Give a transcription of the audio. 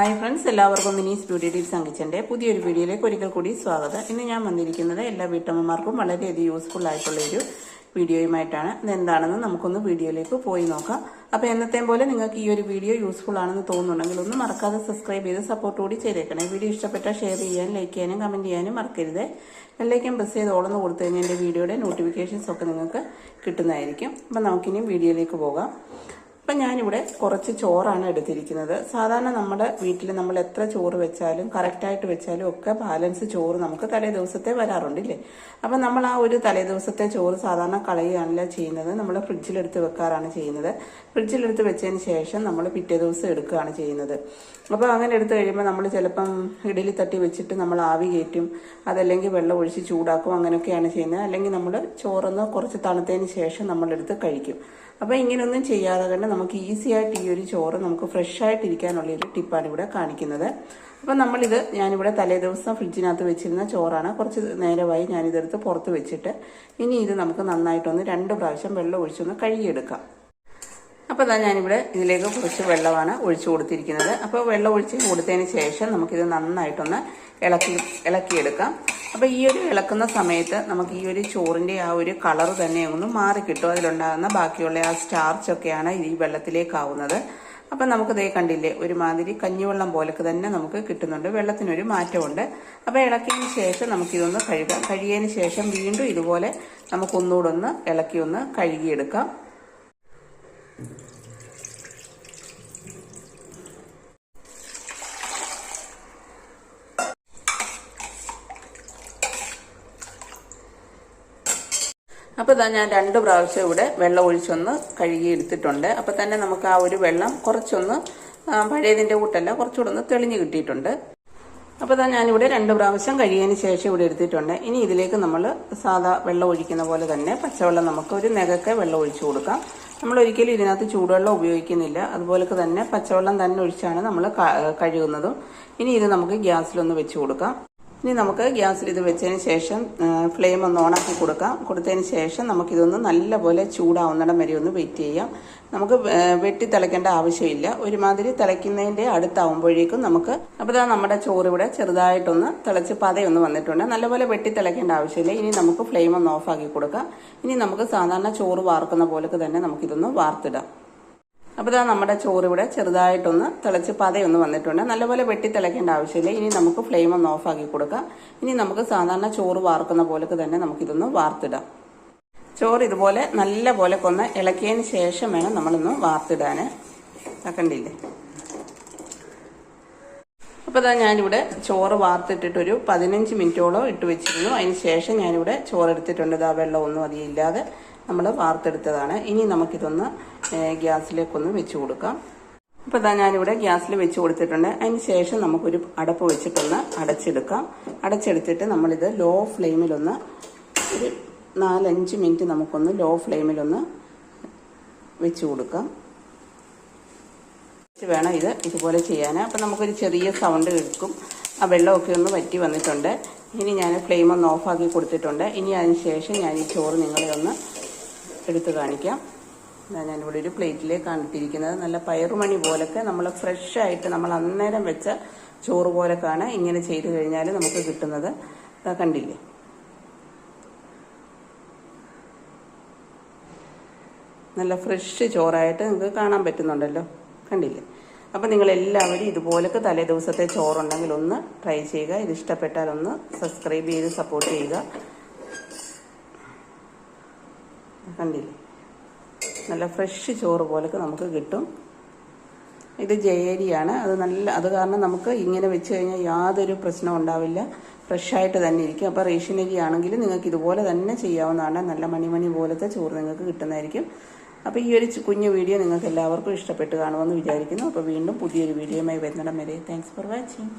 Hi friends എല്ലാവർക്കും മിനീസ് beauty tips അങ്കിച്ചന്റെ പുതിയൊരു വീഡിയോയിലേക്ക് ഒരിക്കൽ കൂടി സ്വാഗതം. ഇന്ന് ഞാൻ വന്നിരിക്കുന്നത് എല്ലാ വീട്ടമ്മമാർക്കും വളരെയധികം യൂസ്ഫുൾ ആയിട്ടുള്ള ഒരു വീഡിയോയുമായിട്ടാണ്. ഇതെന്താണെന്ന് നമുക്കൊന്ന് വീഡിയോയിലേക്ക് പോയി നോക്കാം. അപ്പോൾ എന്നത്തെയും പോലെ നിങ്ങൾക്ക് ഈ ഒരു വീഡിയോ യൂസ്ഫുൾ ആണെന്ന് തോന്നുന്നുണ്ടെങ്കിൽ ഒന്ന് മറക്കാതെ സബ്സ്ക്രൈബ് ചെയ്ത് സപ്പോർട്ട് കൂടി ചെയ്തേക്കണേ. വീഡിയോ ഇഷ്ടപ്പെട്ടാൽ ഷെയർ ചെയ്യാനും ലൈക്ക് ചെയ്യാനും കമന്റ് ചെയ്യാനും മറക്കരുത്. ബെല്ലൈക്കൻ പ്രസ് ചെയ്ത് ഓളന്ന് കൊടുത്തു കഴിഞ്ഞാൽ എന്റെ വീഡിയോയുടെ നോട്ടിഫിക്കേഷൻസ് ഒക്കെ നിങ്ങൾക്ക് കിട്ടുന്നതായിരിക്കും. അപ്പം നമുക്കിനി വീഡിയോയിലേക്ക് പോകാം. അപ്പം ഞാനിവിടെ കുറച്ച് ചോറാണ് എടുത്തിരിക്കുന്നത്. സാധാരണ നമ്മുടെ വീട്ടിൽ നമ്മൾ എത്ര ചോറ് വെച്ചാലും കറക്റ്റായിട്ട് വെച്ചാലും ഒക്കെ ബാലൻസ് ചോറ് നമുക്ക് തലേ ദിവസത്തെ വരാറുണ്ടല്ലേ അപ്പം നമ്മൾ ആ ഒരു തലേ ദിവസത്തെ ചോറ് സാധാരണ കളയുകയാണല്ലോ ചെയ്യുന്നത്. നമ്മൾ ഫ്രിഡ്ജിലെടുത്ത് വെക്കാറാണ് ചെയ്യുന്നത്. ഫ്രിഡ്ജിലെടുത്ത് വെച്ചതിന് ശേഷം നമ്മൾ പിറ്റേ ദിവസം എടുക്കുകയാണ് ചെയ്യുന്നത്. അപ്പോൾ അങ്ങനെ എടുത്തു കഴിയുമ്പോൾ നമ്മൾ ചിലപ്പം ഇഡലി തട്ടി വെച്ചിട്ട് നമ്മൾ ആവി കയറ്റും അതല്ലെങ്കിൽ വെള്ളം ഒഴിച്ച് ചൂടാക്കും അങ്ങനെയൊക്കെയാണ് ചെയ്യുന്നത്. അല്ലെങ്കിൽ നമ്മൾ ചോറൊന്ന് കുറച്ച് തണുത്തതിന് ശേഷം നമ്മളെടുത്ത് കഴിക്കും. അപ്പോൾ ഇങ്ങനെയൊന്നും ചെയ്യാതെ തന്നെ നമുക്ക് ഈസി ആയിട്ട് ഈ ഒരു ചോറ് നമുക്ക് ഫ്രഷ് ആയിട്ട് ഇരിക്കാനുള്ള ഒരു ടിപ്പാണ് ഇവിടെ കാണിക്കുന്നത്. അപ്പം നമ്മളിത് ഞാനിവിടെ തലേ ദിവസം ഫ്രിഡ്ജിനകത്ത് വെച്ചിരുന്ന ചോറാണ് കുറച്ച് നേരമായി ഞാനിതെടുത്ത് പുറത്ത് വെച്ചിട്ട് ഇനി ഇത് നമുക്ക് നന്നായിട്ടൊന്ന് രണ്ട് പ്രാവശ്യം വെള്ളം ഒഴിച്ചൊന്ന് കഴുകിയെടുക്കാം. അപ്പോൾ ഇതാ ഞാനിവിടെ ഇതിലേക്ക് കുറച്ച് വെള്ളമാണ് ഒഴിച്ചു കൊടുത്തിരിക്കുന്നത്. അപ്പോൾ വെള്ളം ഒഴിച്ച് കൊടുത്തതിന് ശേഷം നമുക്കിത് നന്നായിട്ടൊന്ന് ഇളക്കി ഇളക്കിയെടുക്കാം. അപ്പോൾ ഈ ഒരു ഇളക്കുന്ന സമയത്ത് നമുക്ക് ഈ ഒരു ചോറിന്റെ ആ ഒരു കളർ തന്നെ ഒന്ന് മാറി കിട്ടും. അതിലുണ്ടാകുന്ന ബാക്കിയുള്ള ആ സ്റ്റാർച്ചൊക്കെയാണ് ഈ വെള്ളത്തിലേക്കാവുന്നത്. അപ്പം നമുക്ക് ദേ കണ്ടില്ലേ ഒരുമാതിരി കഞ്ഞിവെള്ളം പോലൊക്കെ തന്നെ നമുക്ക് കിട്ടുന്നുണ്ട്. വെള്ളത്തിനൊരു മാറ്റമുണ്ട്. അപ്പോൾ ഇളക്കിയതിന് ശേഷം നമുക്കിതൊന്ന് കഴുകാം. കഴുകിയതിന് ശേഷം വീണ്ടും ഇതുപോലെ നമുക്കൊന്നുകൂടെ ഒന്ന് ഇളക്കി ഒന്ന് കഴുകിയെടുക്കാം. അപ്പോൾ ഇതാ ഞാൻ രണ്ട് പ്രാവശ്യം ഇവിടെ വെള്ളം ഒഴിച്ചൊന്ന് കഴുകി എടുത്തിട്ടുണ്ട്. അപ്പോൾ തന്നെ നമുക്ക് ആ ഒരു വെള്ളം കുറച്ചൊന്ന് പഴയതിന്റെ കൂട്ടല്ല കുറച്ചുകൂടെ ഒന്ന് തെളിഞ്ഞ് കിട്ടിയിട്ടുണ്ട്. അപ്പോൾ ഇതാ ഞാനിവിടെ രണ്ട് പ്രാവശ്യം കഴുകിയതിന് ശേഷം ഇവിടെ എടുത്തിട്ടുണ്ട്. ഇനി ഇതിലേക്ക് നമ്മൾ സാധാ വെള്ളം ഒഴിക്കുന്ന പോലെ തന്നെ പച്ചവെള്ളം നമുക്ക് ഒരു നെകക്കെ വെള്ളം ഒഴിച്ചു കൊടുക്കാം. നമ്മൾ ഒരിക്കലും ഇതിനകത്ത് ചൂടുവെള്ളം ഉപയോഗിക്കുന്നില്ല. അതുപോലെ തന്നെ പച്ചവെള്ളം തന്നെ ഒഴിച്ചാണ് നമ്മൾ കഴുകുന്നതും. ഇനി ഇത് നമുക്ക് ഗ്യാസിലൊന്ന് വെച്ച് കൊടുക്കാം. ഇനി നമുക്ക് ഗ്യാസിൽ ഇത് വെച്ചതിന് ശേഷം ഫ്ലെയിം ഒന്ന് ഓണാക്കി കൊടുക്കാം. കൊടുത്തതിന് ശേഷം നമുക്കിതൊന്ന് നല്ലപോലെ ചൂടാവുന്നിടം വരെ ഒന്ന് വെയിറ്റ് ചെയ്യാം. നമുക്ക് വെട്ടി തിളയ്ക്കേണ്ട ആവശ്യമില്ല. ഒരുമാതിരി തിളയ്ക്കുന്നതിന്റെ അടുത്താവുമ്പോഴേക്കും നമുക്ക് അപ്പോൾ ഇതാ നമ്മുടെ ചോറ് ഇവിടെ ചെറുതായിട്ടൊന്ന് തിളച്ച് പതയൊന്ന് വന്നിട്ടുണ്ട്. നല്ലപോലെ വെട്ടി തിളയ്ക്കേണ്ട ആവശ്യമില്ല. ഇനി നമുക്ക് ഫ്ലെയിം ഒന്ന് ഓഫാക്കി കൊടുക്കാം. ഇനി നമുക്ക് സാധാരണ ചോറ് വാർക്കുന്ന പോലൊക്കെ തന്നെ നമുക്കിതൊന്ന് വാർത്തിടാം. അപ്പോൾ ഇതാ നമ്മുടെ ചോറ് ഇവിടെ ചെറുതായിട്ടൊന്ന് തിളച്ച് പതയൊന്ന് വന്നിട്ടുണ്ട്. നല്ലപോലെ വെട്ടി തിളയ്ക്കേണ്ട ആവശ്യമില്ല. ഇനി നമുക്ക് ഫ്ലെയിം ഒന്ന് ഓഫാക്കി കൊടുക്കാം. ഇനി നമുക്ക് സാധാരണ ചോറ് വാർക്കുന്ന പോലൊക്കെ തന്നെ നമുക്കിതൊന്ന് വാർത്തിടാം. ചോറ് ഇതുപോലെ നല്ല പോലെ കൊന്ന് ഇളക്കിയതിന് ശേഷം വേണം നമ്മളൊന്ന് വാർത്തിടാൻ കണ്ടില്ലേ? അപ്പോൾ ഇതാ ഞാനിവിടെ ചോറ് വാർത്തിട്ടിട്ടൊരു പതിനഞ്ച് മിനിറ്റോളം ഇട്ട് വെച്ചിരുന്നു. അതിന് ശേഷം ഞാനിവിടെ ചോറ് എടുത്തിട്ടുണ്ട്. ഇതാ വെള്ളമൊന്നും അധികം ഇല്ലാതെ നമ്മൾ വാർത്തെടുത്തതാണ്. ഇനി നമുക്കിതൊന്ന് ഗ്യാസിലേക്കൊന്ന് വെച്ച് കൊടുക്കാം. അപ്പോൾ ഇതാ ഞാനിവിടെ ഗ്യാസിൽ വെച്ച് കൊടുത്തിട്ടുണ്ട്. അതിന് ശേഷം നമുക്കൊരു അടപ്പ് വെച്ചിട്ടൊന്ന് അടച്ചെടുക്കാം. അടച്ചെടുത്തിട്ട് നമ്മളിത് ലോ ഫ്ലെയിമിലൊന്ന് ഒരു നാലഞ്ച് മിനിറ്റ് നമുക്കൊന്ന് ലോ ഫ്ലെയിമിലൊന്ന് വെച്ച് കൊടുക്കാം. വേണം ഇത് ഇതുപോലെ ചെയ്യാൻ. അപ്പം നമുക്കൊരു ചെറിയ സൗണ്ട് കേൾക്കും. ആ വെള്ളമൊക്കെ ഒന്ന് വറ്റി വന്നിട്ടുണ്ട്. ഇനി ഞാൻ ഫ്ലെയിം ഒന്ന് ഓഫാക്കി കൊടുത്തിട്ടുണ്ട്. ഇനി അതിന് ശേഷം ഞാൻ ഈ ചോറ് നിങ്ങളെ ഒന്ന് എടുത്ത് കാണിക്കാം. ഞാനിവിടെ ഒരു പ്ലേറ്റിലേക്കാണ് ഇട്ടിരിക്കുന്നത് നല്ല പയറുമണി പോലൊക്കെ നമ്മൾ ഫ്രഷ് ആയിട്ട് നമ്മൾ അന്നേരം വെച്ച ചോറ് പോലൊക്കെയാണ് ഇങ്ങനെ ചെയ്ത് കഴിഞ്ഞാൽ നമുക്ക് കിട്ടുന്നത്. കണ്ടില്ലേ? നല്ല ഫ്രഷ് ചോറായിട്ട് നിങ്ങൾക്ക് കാണാൻ പറ്റുന്നുണ്ടല്ലോ. കണ്ടില്ലേ? അപ്പം നിങ്ങൾ എല്ലാവരും ഇതുപോലൊക്കെ തലേ ദിവസത്തെ ചോറുണ്ടെങ്കിൽ ഒന്ന് ട്രൈ ചെയ്യുക. ഇത് ഇഷ്ടപ്പെട്ടാൽ ഒന്ന് സബ്സ്ക്രൈബ് ചെയ്ത് സപ്പോർട്ട് ചെയ്യുക. കണ്ടില്ലേ? നല്ല ഫ്രഷ് ചോറ് പോലൊക്കെ നമുക്ക് കിട്ടും. ഇത് ജയേരിയാണ്. അത് നല്ല അത് കാരണം നമുക്ക് ഇങ്ങനെ വെച്ച് കഴിഞ്ഞാൽ യാതൊരു പ്രശ്നവും ഉണ്ടാവില്ല. ഫ്രഷായിട്ട് തന്നെ ഇരിക്കും. അപ്പോൾ റേഷൻ അരി ആണെങ്കിൽ നിങ്ങൾക്ക് ഇതുപോലെ തന്നെ ചെയ്യാവുന്നതാണ്. നല്ല മണിമണി പോലത്തെ ചോറ് നിങ്ങൾക്ക് കിട്ടുന്നതായിരിക്കും. അപ്പോൾ ഈ ഒരു കുഞ്ഞു വീഡിയോ നിങ്ങൾക്ക് എല്ലാവർക്കും ഇഷ്ടപ്പെട്ട് കാണുമെന്ന് വിചാരിക്കുന്നു. അപ്പോൾ വീണ്ടും പുതിയൊരു വീഡിയോയുമായി വരുന്നിടം വരെ. Thanks for watching